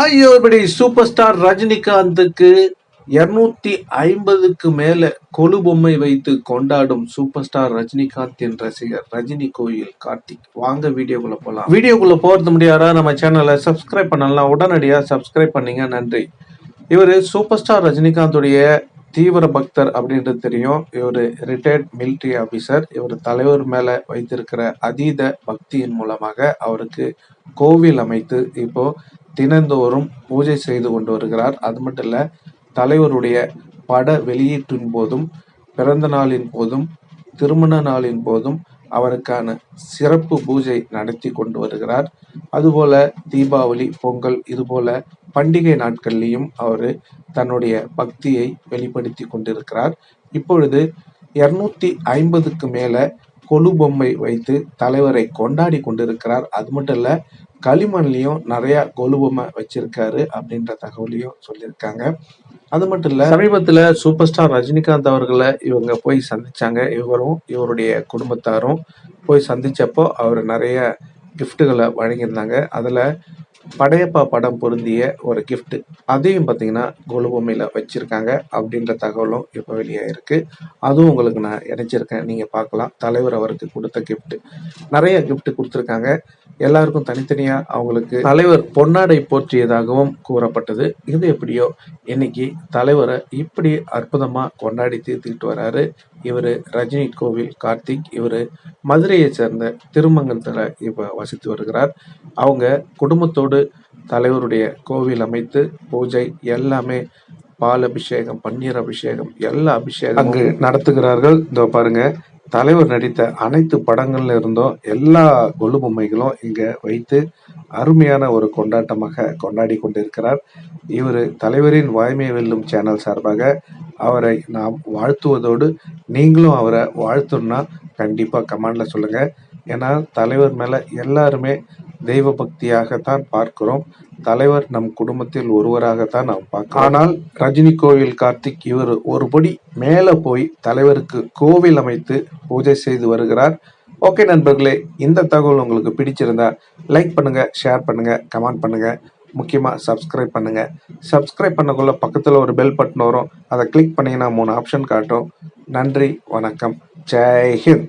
ஐயோ இப்படி super star ரஜினிகாந்துக்கு இருநூத்தி ஐம்பதுக்கு மேல கொலு பொம்மை வைத்து கொண்டாடும் சூப்பர் ஸ்டார் ரஜினிகாந்தின் ரசிகர் ரஜினி கோயில் கார்த்திக். வாங்க வீடியோக்குள்ள போலாம். வீடியோக்குள்ள போறது முடியாதா? நம்ம சேனலை சப்ஸ்கிரைப் பண்ணலாம். உடனடியாக சப்ஸ்கிரைப் பண்ணீங்க நன்றி. இவர் சூப்பர் ஸ்டார் ரஜினிகாந்துடைய தீவிர பக்தர் அப்படின்றது தெரியும். இவர் ரிட்டையர்ட் மிலிட்ரி ஆஃபீஸர் இவர் தலைவர் மேலே வைத்திருக்கிற அதீத பக்தியின் மூலமாக அவருக்கு கோவில் அமைத்து இப்போ தினந்தோறும் பூஜை செய்து கொண்டு வருகிறார். அது மட்டும் இல்லை தலைவருடைய பட வெளியீட்டின் போதும் பிறந்த நாளின் போதும் திருமண நாளின் போதும் அவருக்கான சிறப்பு பூஜை நடத்தி கொண்டு வருகிறார். அதுபோல தீபாவளி பொங்கல் இதுபோல பண்டிகை நாட்கள்லையும் அவர் தன்னுடைய பக்தியை வெளிப்படுத்தி கொண்டிருக்கிறார். இப்பொழுது இருநூத்தி ஐம்பதுக்கு மேல கொலு பொம்மை வைத்து தலைவரை கொண்டாடி கொண்டிருக்கிறார். அது மட்டும் இல்ல களிமண்லையும் நிறைய கொலு வச்சிருக்காரு அப்படின்ற தகவலையும் சொல்லியிருக்காங்க. அது மட்டும் இல்லை சமீபத்தில் சூப்பர் ஸ்டார் ரஜினிகாந்த் அவர்களை இவங்க போய் சந்திச்சாங்க. இவரும் இவருடைய குடும்பத்தாரும் போய் சந்திச்சப்போ அவர் நிறைய கிஃப்ட்டுகளை வழங்கியிருந்தாங்க. அதில் படையப்பா படம் பொருந்திய ஒரு கிஃப்ட் அதையும் பார்த்தீங்கன்னா கொலு வச்சுருக்காங்க அப்படின்ற தகவலும் இப்போ வெளியாயிருக்கு. அதுவும் உங்களுக்கு நான் இணைச்சிருக்கேன். நீங்கள் பார்க்கலாம். தலைவர் அவருக்கு கொடுத்த கிஃப்ட்டு நிறைய கிஃப்ட்டு கொடுத்துருக்காங்க. எல்லாருக்கும் தனித்தனியா அவங்களுக்கு தலைவர் பொன்னாடை போற்றியதாகவும் கூறப்பட்டது. இது எப்படியோ இன்னைக்கு தலைவரை இப்படி அற்புதமா கொண்டாடி தீர்த்துக்கிட்டு வராரு. இவரு ரஜினி கோவில் கார்த்திக் இவரு மதுரையை சேர்ந்த திருமங்கலத்துல இப்ப வசித்து வருகிறார். அவங்க குடும்பத்தோடு தலைவருடைய கோவில் அமைத்து பூஜை எல்லாமே பால் அபிஷேகம் பன்னீர் அபிஷேகம் எல்லா அபிஷேகம் அங்கு நடத்துகிறார்கள். இதோ பாருங்க தலைவர் நடித்த அனைத்து படங்கள்ல இருந்தும் எல்லா கொலு பொம்மைகளும் இங்க வைத்து அருமையான ஒரு கொண்டாட்டமாக கொண்டாடி கொண்டிருக்கிறார். இவர் தலைவரின் வாய்மை வெல்லும் சேனல் சார்பாக அவரை நாம் வாழ்த்துவதோடு நீங்களும் அவரை வாழ்த்தணும்னா கண்டிப்பா கமெண்ட்ல சொல்லுங்க. ஏன்னா தலைவர் மேல எல்லாருமே தெய்வ பக்தியாகத்தான் பார்க்கிறோம். தலைவர் நம் குடும்பத்தில் ஒருவராகத்தான் நாம் பார்க்கிறோம். ஆனால் ரஜினி கோவில் கார்த்திக் இவர் ஒருபடி மேலே மேல போய் தலைவருக்கு கோவில் அமைத்து பூஜை செய்து வருகிறார். ஓகே நண்பர்களே இந்த தகவல் உங்களுக்கு பிடிச்சிருந்தா லைக் பண்ணுங்க ஷேர் பண்ணுங்க கமெண்ட் பண்ணுங்க முக்கியமாக சப்ஸ்கிரைப் பண்ணுங்க. சப்ஸ்கிரைப் பண்ணக்குள்ள பக்கத்தில் ஒரு பெல் பட்டன் வரும். அதை கிளிக் பண்ணீங்கன்னா மூணு ஆப்ஷன் காட்டும். நன்றி வணக்கம். ஜெய் ஹிந்த்.